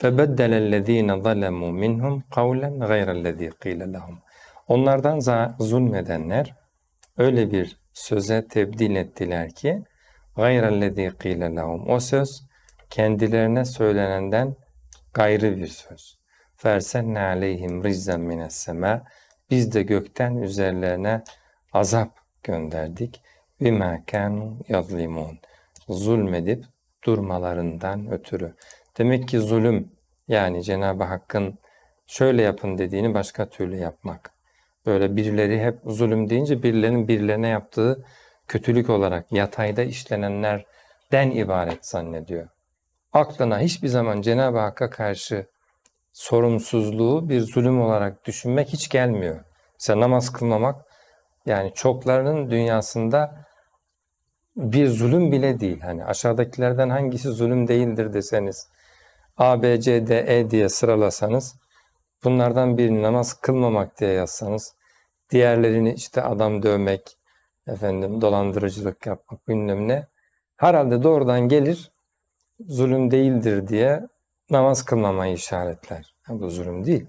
فَبَدَّلَ الَّذ۪ينَ ظَلَمُوا مِنْهُمْ قَوْلًا غَيْرَ الَّذ۪ي قِيلَ لَهُمْ Onlardan za- zulmedenler öyle bir söze tebdil ettiler ki غَيْرَ الَّذ۪ي قِيلَ لَهُمْ O söz kendilerine söylenenden gayrı bir söz. فَاَرْسَلْنَا عَلَيْهِمْ رِزًّا مِنَ السَّمَاءِ Biz de gökten üzerlerine azap gönderdik. بِمَا كَانُوا يَظْلِمُونَ Zulmedip durmalarından ötürü. Demek ki zulüm yani Cenab-ı Hakk'ın şöyle yapın dediğini başka türlü yapmak. Böyle birileri hep zulüm deyince birilerinin birilerine yaptığı kötülük olarak yatayda işlenenlerden ibaret zannediyor. Aklına hiçbir zaman Cenab-ı Hakk'a karşı sorumsuzluğu bir zulüm olarak düşünmek hiç gelmiyor. Mesela namaz kılmamak yani çoklarının dünyasında bir zulüm bile değil. Hani aşağıdakilerden hangisi zulüm değildir deseniz A, B, C, D, E diye sıralasanız bunlardan birini namaz kılmamak diye yazsanız diğerlerini işte adam dövmek, efendim dolandırıcılık yapmak bilmem ne herhalde doğrudan gelir zulüm değildir diye namaz kılmamayı işaretler. Ha, bu zulüm değil.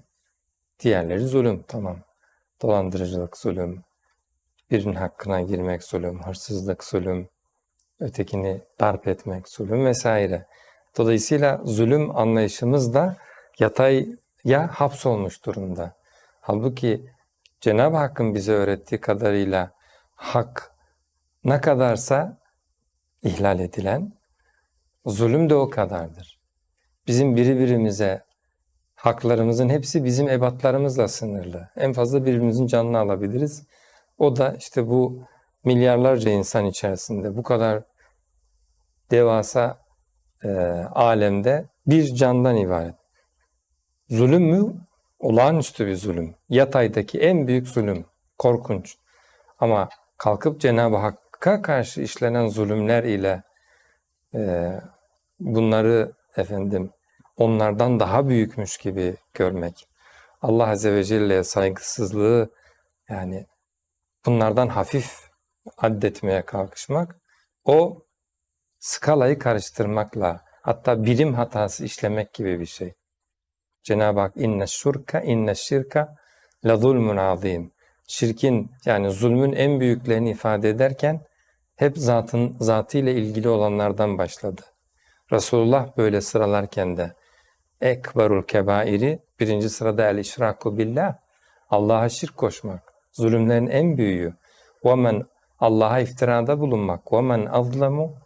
Diğerleri zulüm tamam. Dolandırıcılık zulüm, birinin hakkına girmek zulüm, hırsızlık zulüm, ötekini darp etmek zulüm vesaire. Dolayısıyla zulüm anlayışımız da yataya hapsolmuş durumda. Halbuki Cenab-ı Hakk'ın bize öğrettiği kadarıyla hak ne kadarsa ihlal edilen, zulüm de o kadardır. Bizim biri birimize haklarımızın hepsi bizim ebatlarımızla sınırlı. En fazla birbirimizin canını alabiliriz. O da işte bu milyarlarca insan içerisinde bu kadar devasa e, alemde bir candan ibaret. Zulüm mü? Olağanüstü bir zulüm. Yataydaki en büyük zulüm. Korkunç. Ama kalkıp Cenab-ı Hakk'a karşı işlenen zulümler ile e, bunları efendim onlardan daha büyükmüş gibi görmek. Allah Azze ve Celle'ye saygısızlığı yani bunlardan hafif addetmeye kalkışmak o skalayı karıştırmakla hatta birim hatası işlemek gibi bir şey. Cenab-ı Hak inne şurka inne şirka la zulmun azim. Şirkin yani zulmün en büyüklerini ifade ederken hep zatın zatıyla ilgili olanlardan başladı. Resulullah böyle sıralarken de ekberul kebairi birinci sırada el işraku billah Allah'a şirk koşmak zulümlerin en büyüğü. Ve men Allah'a iftirada bulunmak. Ve men azlamu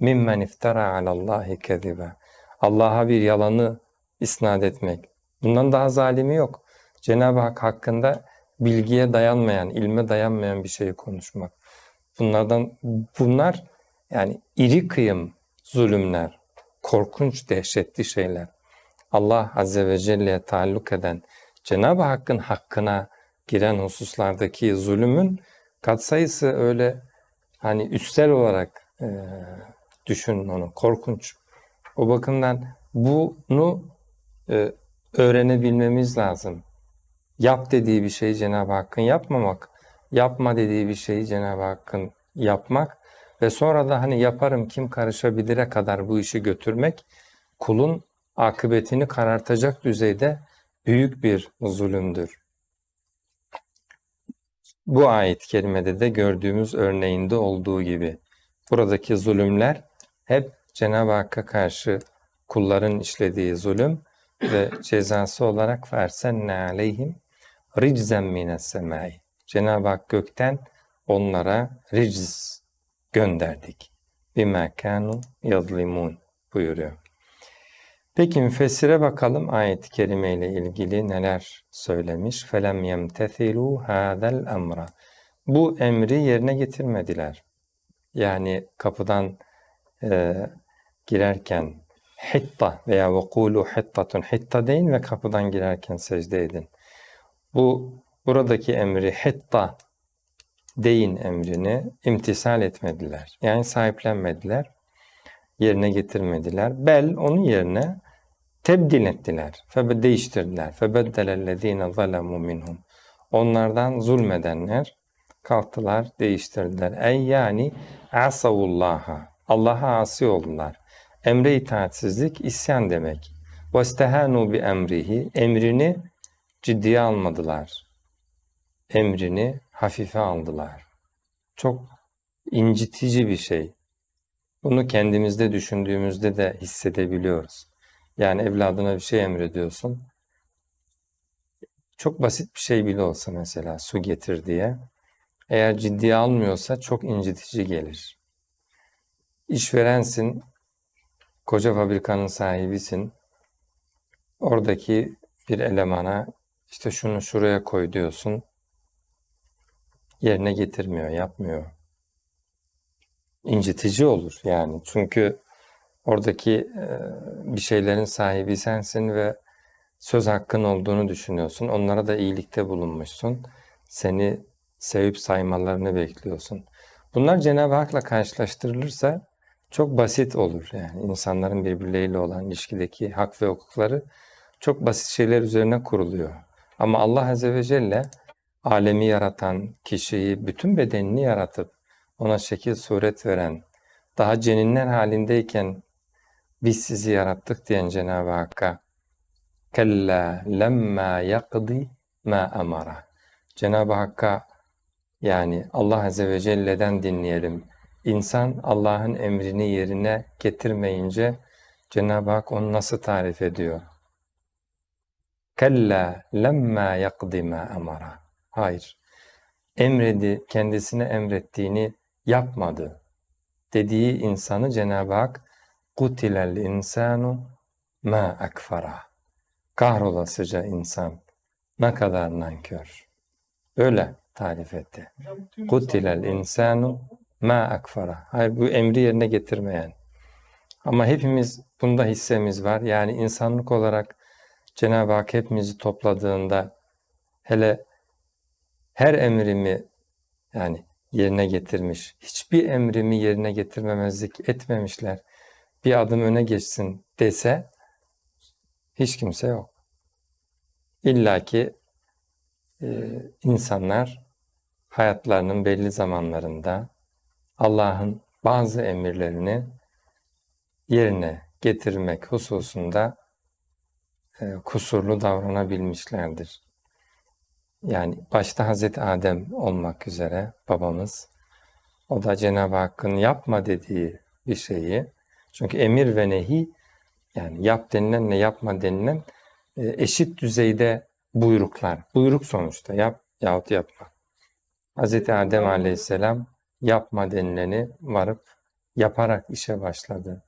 mimmen iftara alallahi kezibe. Allah'a bir yalanı isnat etmek. Bundan daha zalimi yok. Cenab-ı Hak hakkında bilgiye dayanmayan, ilme dayanmayan bir şeyi konuşmak. Bunlardan bunlar yani iri kıyım zulümler, korkunç, dehşetli şeyler. Allah Azze ve Celle'ye taalluk eden Cenab-ı Hakk'ın hakkına giren hususlardaki zulümün katsayısı öyle hani üstel olarak e, düşünün onu. Korkunç. O bakımdan bunu e, öğrenebilmemiz lazım. Yap dediği bir şeyi Cenab-ı Hakk'ın yapmamak, yapma dediği bir şeyi Cenab-ı Hakk'ın yapmak ve sonra da hani yaparım kim karışabilire kadar bu işi götürmek kulun akıbetini karartacak düzeyde büyük bir zulümdür. Bu ayet kerimede de gördüğümüz örneğinde olduğu gibi buradaki zulümler hep Cenab-ı Hakk'a karşı kulların işlediği zulüm ve cezası olarak versenne aleyhim riczen mines semai. Cenab-ı Hak gökten onlara ricz gönderdik. Bima kanu yazlimun buyuruyor. Peki müfessire bakalım ayet-i kerime ile ilgili neler söylemiş. Felem yemtesilu hadal emra. Bu emri yerine getirmediler. Yani kapıdan e, girerken hitta veya vekulu hittatun hitta deyin ve kapıdan girerken secde edin. Bu buradaki emri hitta deyin emrini imtisal etmediler. Yani sahiplenmediler. Yerine getirmediler. Bel onun yerine tebdil ettiler. Febe değiştirdiler. Febeddelellezine zalemu minhum. Onlardan zulmedenler kalktılar, değiştirdiler. Ey yani asavullaha. Allah'a asi oldular. Emre itaatsizlik isyan demek. وَاسْتَهَانُوا بِاَمْرِهِ Emrini ciddiye almadılar. Emrini hafife aldılar. Çok incitici bir şey. Bunu kendimizde düşündüğümüzde de hissedebiliyoruz. Yani evladına bir şey emrediyorsun. Çok basit bir şey bile olsa mesela su getir diye. Eğer ciddiye almıyorsa çok incitici gelir. İşverensin, koca fabrikanın sahibisin. Oradaki bir elemana işte şunu şuraya koy diyorsun. Yerine getirmiyor, yapmıyor. İncitici olur yani. Çünkü oradaki e, bir şeylerin sahibi sensin ve söz hakkın olduğunu düşünüyorsun. Onlara da iyilikte bulunmuşsun. Seni sevip saymalarını bekliyorsun. Bunlar Cenab-ı Hak'la karşılaştırılırsa çok basit olur. Yani insanların birbirleriyle olan ilişkideki hak ve hukukları çok basit şeyler üzerine kuruluyor. Ama Allah Azze ve Celle alemi yaratan kişiyi, bütün bedenini yaratıp ona şekil suret veren, daha ceninler halindeyken biz sizi yarattık diyen Cenab-ı Hakk'a kella lemma yakdi ma amara. Cenab-ı Hakk'a yani Allah Azze ve Celle'den dinleyelim. İnsan Allah'ın emrini yerine getirmeyince Cenab-ı Hak onu nasıl tarif ediyor? Kella lemma yakdi ma amara. Hayır. Emredi, kendisine emrettiğini yapmadı. Dediği insanı Cenab-ı Hak kutilel insanu ma akfara. Kahrolasıca insan. Ne kadar nankör. Öyle tarif etti. Kutilel insanu ma akfara. Hayır bu emri yerine getirmeyen. Ama hepimiz bunda hissemiz var. Yani insanlık olarak Cenab-ı Hak hepimizi topladığında hele her emrimi yani yerine getirmiş. Hiçbir emrimi yerine getirmemezlik etmemişler. Bir adım öne geçsin dese hiç kimse yok. İlla ki e, insanlar hayatlarının belli zamanlarında Allah'ın bazı emirlerini yerine getirmek hususunda e, kusurlu davranabilmişlerdir. Yani başta Hazreti Adem olmak üzere babamız, o da Cenab-ı Hakk'ın yapma dediği bir şeyi, çünkü emir ve nehi, yani yap denilenle yapma denilen e, eşit düzeyde buyruklar. Buyruk sonuçta yap yahut yapma. Hazreti Adem aleyhisselam yapma denileni varıp yaparak işe başladı.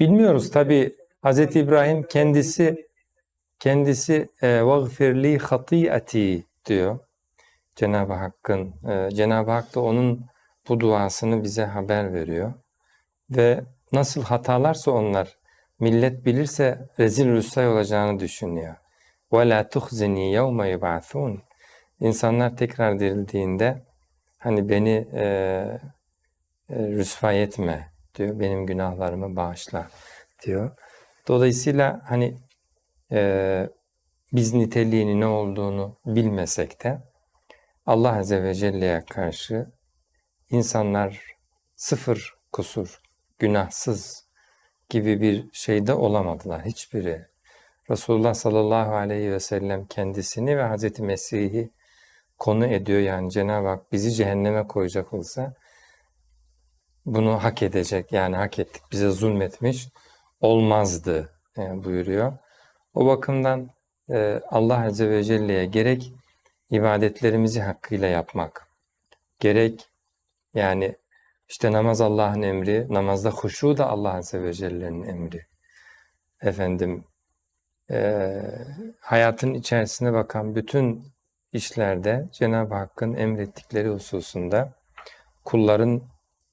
Bilmiyoruz tabi Hazreti İbrahim kendisi kendisi وَغْفِرْ لِي diyor. Cenab-ı Hakk'ın, e, Cenab-ı Hak da onun bu duasını bize haber veriyor. Ve nasıl hatalarsa onlar millet bilirse rezil rüsvay olacağını düşünüyor. وَلَا تُخْزِنِي يَوْمَ يُبْعَثُونَ İnsanlar tekrar dirildiğinde hani beni e, e, rüsvay etme diyor. Benim günahlarımı bağışla diyor. Dolayısıyla hani e, biz niteliğini ne olduğunu bilmesek de Allah Azze ve Celle'ye karşı insanlar sıfır kusur, günahsız gibi bir şeyde olamadılar hiçbiri. Resulullah sallallahu aleyhi ve sellem kendisini ve Hazreti Mesih'i konu ediyor. Yani Cenab-ı Hak bizi cehenneme koyacak olsa bunu hak edecek yani hak ettik bize zulmetmiş olmazdı yani buyuruyor. O bakımdan e, Allah Azze ve Celle'ye gerek ibadetlerimizi hakkıyla yapmak, gerek yani işte namaz Allah'ın emri, namazda huşu da Allah Azze ve Celle'nin emri. Efendim, e, hayatın içerisine bakan bütün işlerde Cenab-ı Hakk'ın emrettikleri hususunda kulların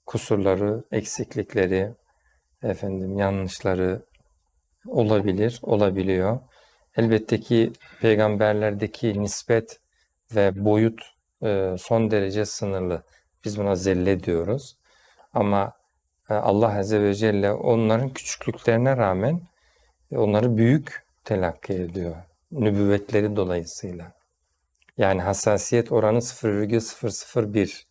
kusurları, eksiklikleri, efendim yanlışları olabilir, olabiliyor. Elbette ki peygamberlerdeki nispet ve boyut e, son derece sınırlı. Biz buna zelle diyoruz. Ama e, Allah Azze ve Celle onların küçüklüklerine rağmen onları büyük telakki ediyor. Nübüvvetleri dolayısıyla. Yani hassasiyet oranı 0,001.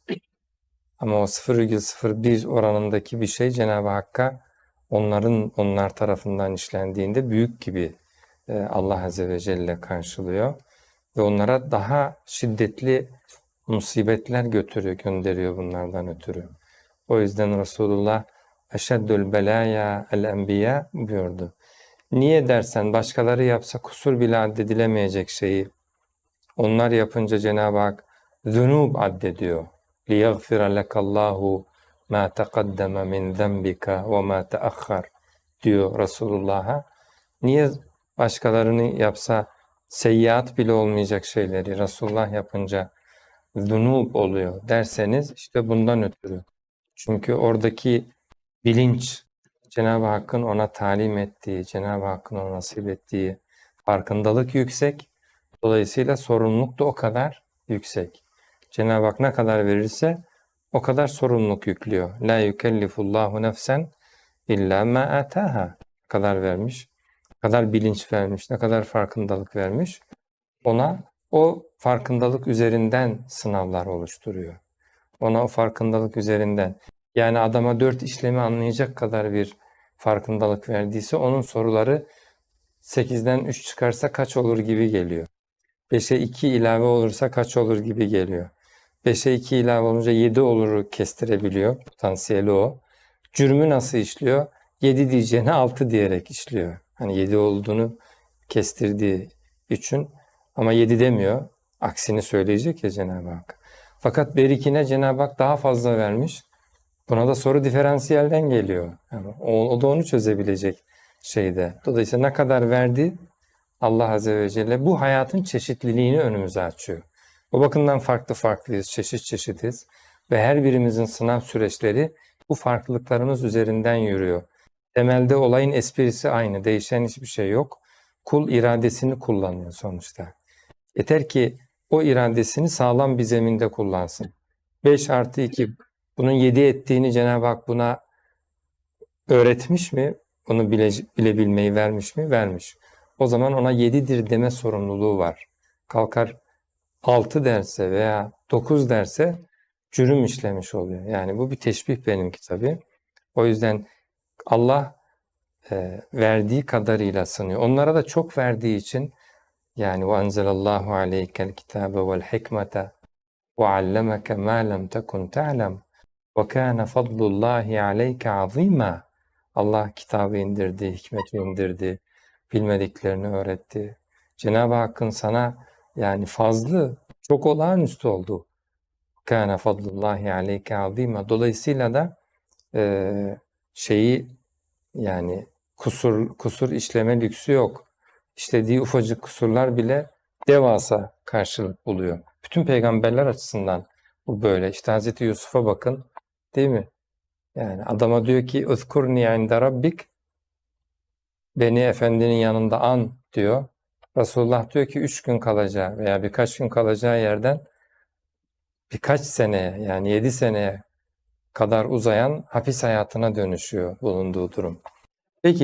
Ama o 0,01 oranındaki bir şey Cenab-ı Hakk'a onların onlar tarafından işlendiğinde büyük gibi e, Allah Azze ve Celle karşılıyor ve onlara daha şiddetli musibetler götürüyor, gönderiyor bunlardan ötürü. O yüzden Resulullah eşeddül belaya el enbiya buyurdu. Niye dersen başkaları yapsa kusur bile addedilemeyecek şeyi onlar yapınca Cenab-ı Hak zunub addediyor. لِيَغْفِرَ لَكَ اللّٰهُ مَا تَقَدَّمَ مِنْ ذَنْبِكَ وَمَا تَأَخَّرْ diyor Resulullah'a. Niye başkalarını yapsa seyyiat bile olmayacak şeyleri Resulullah yapınca zunub oluyor derseniz işte bundan ötürü. Çünkü oradaki bilinç Cenab-ı Hakk'ın ona talim ettiği, Cenab-ı Hakk'ın ona nasip ettiği farkındalık yüksek. Dolayısıyla sorumluluk da o kadar yüksek. Cenab-ı Hak ne kadar verirse o kadar sorumluluk yüklüyor. La yukellifullahu nefsen illa ma ataha. Kadar vermiş, kadar bilinç vermiş, ne kadar farkındalık vermiş. Ona o farkındalık üzerinden sınavlar oluşturuyor. Ona o farkındalık üzerinden yani adama dört işlemi anlayacak kadar bir farkındalık verdiyse onun soruları 8'den 3 çıkarsa kaç olur gibi geliyor. 5'e 2 ilave olursa kaç olur gibi geliyor. 5'e 2 ilave olunca 7 oluru kestirebiliyor. Potansiyeli o. Cürmü nasıl işliyor? 7 diyeceğine 6 diyerek işliyor. Hani 7 olduğunu kestirdiği için ama 7 demiyor. Aksini söyleyecek ya Cenab-ı Hak. Fakat berikine Cenab-ı Hak daha fazla vermiş. Buna da soru diferansiyelden geliyor. Yani o, o da onu çözebilecek şeyde. Dolayısıyla ne kadar verdi Allah Azze ve Celle bu hayatın çeşitliliğini önümüze açıyor. O bakımdan farklı farklıyız, çeşit çeşitiz ve her birimizin sınav süreçleri bu farklılıklarımız üzerinden yürüyor. Temelde olayın esprisi aynı, değişen hiçbir şey yok. Kul iradesini kullanıyor sonuçta. Yeter ki o iradesini sağlam bir zeminde kullansın. 5 artı 2 bunun 7 ettiğini Cenab-ı Hak buna öğretmiş mi? Bunu bile, bilebilmeyi vermiş mi? Vermiş. O zaman ona 7'dir deme sorumluluğu var. Kalkar 6 derse veya 9 derse cürüm işlemiş oluyor. Yani bu bir teşbih benimki tabii. O yüzden Allah e, verdiği kadarıyla sınıyor. Onlara da çok verdiği için yani aleykel kitabe vel hikmete ve allemeke ma lem tekun ta'lem ve kana fadlullahi aleyke azima. Allah kitabı indirdi, hikmeti indirdi, bilmediklerini öğretti. Cenab-ı Hakk'ın sana yani fazlı, çok olağanüstü oldu. Kana fadlullahi aleyke azima. Dolayısıyla da e, şeyi yani kusur kusur işleme lüksü yok. İşlediği ufacık kusurlar bile devasa karşılık buluyor. Bütün peygamberler açısından bu böyle. İşte Hazreti Yusuf'a bakın değil mi? Yani adama diyor ki "Uzkurni inde rabbik" beni efendinin yanında an diyor. Resulullah diyor ki üç gün kalacağı veya birkaç gün kalacağı yerden birkaç seneye yani yedi seneye kadar uzayan hapis hayatına dönüşüyor bulunduğu durum. Peki